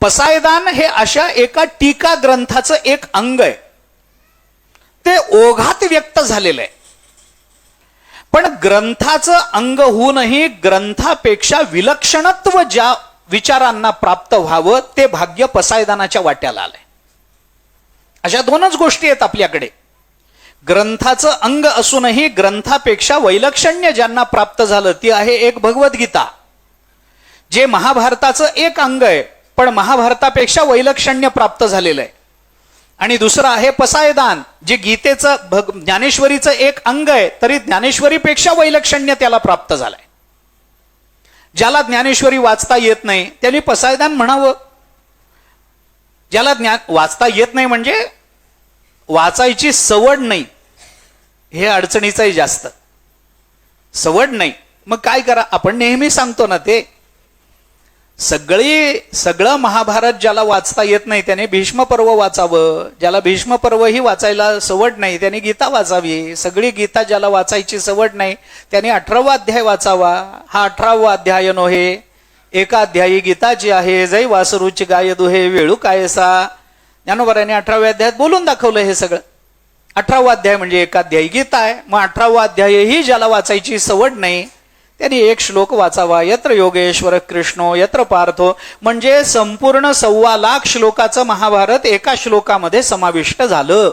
पसायदान हे अशा एका टीका ग्रंथाचं एक अंग आहे. ते ओघात व्यक्त झालेलं आहे. पण ग्रंथाचं अंग होऊनही ग्रंथापेक्षा विलक्षणत्व ज्या विचारांना प्राप्त व्हावं ते भाग्य पसायदानाच्या वाट्याला आलंय. अशा दोनच गोष्टी आहेत आपल्याकडे. ग्रंथाचं अंग असूनही ग्रंथापेक्षा वैलक्षण्य ज्यांना प्राप्त झालं ती आहे एक भगवद्गीता जे महाभारताचं एक अंग आहे. पण महाभारतापेक्षा वैलक्षण्य प्राप्त झालेलं आहे. आणि दुसरं आहे पसायदान जे गीतेचं भग ज्ञानेश्वरीचं एक अंग आहे तरी ज्ञानेश्वरीपेक्षा वैलक्षण्य त्याला प्राप्त झालंय. ज्याला ज्ञानेश्वरी वाचता येत नाही त्याने पसायदान म्हणावं. ज्याला ज्ञान वाचता येत नाही म्हणजे वाचायची सवड नाही. हे अडचणीचंही जास्त. सवड नाही. मग काय करा आपण नेहमी सांगतो ना ते सगळी सगळं महाभारत ज्याला वाचता येत नाही त्याने भीष्म पर्व वाचावं. ज्याला भीष्म पर्व ही वाचायला सवड नाही त्याने गीता वाचावी. सगळी गीता ज्याला वाचायची सवड नाही त्याने अठरावा अध्याय वाचावा. हा अठरावा अध्याय नोहे एका अध्यायी गीता जी आहे जय वासरूची गाय दुहे वेळू कायसा. ज्ञानोबराने अठराव्या अध्यायात बोलून दाखवलं हे सगळं. अठरावा अध्याय म्हणजे एक अध्यायी गीता आहे. मग अठरावा अध्याय ही ज्याला वाचायची सवड नाही त्यांनी एक श्लोक वाचावा. यत्र योगेश्वर कृष्णो यत्र पार्थो. म्हणजे संपूर्ण सव्वा लाख श्लोकाचं महाभारत एका श्लोकामध्ये समाविष्ट झालं.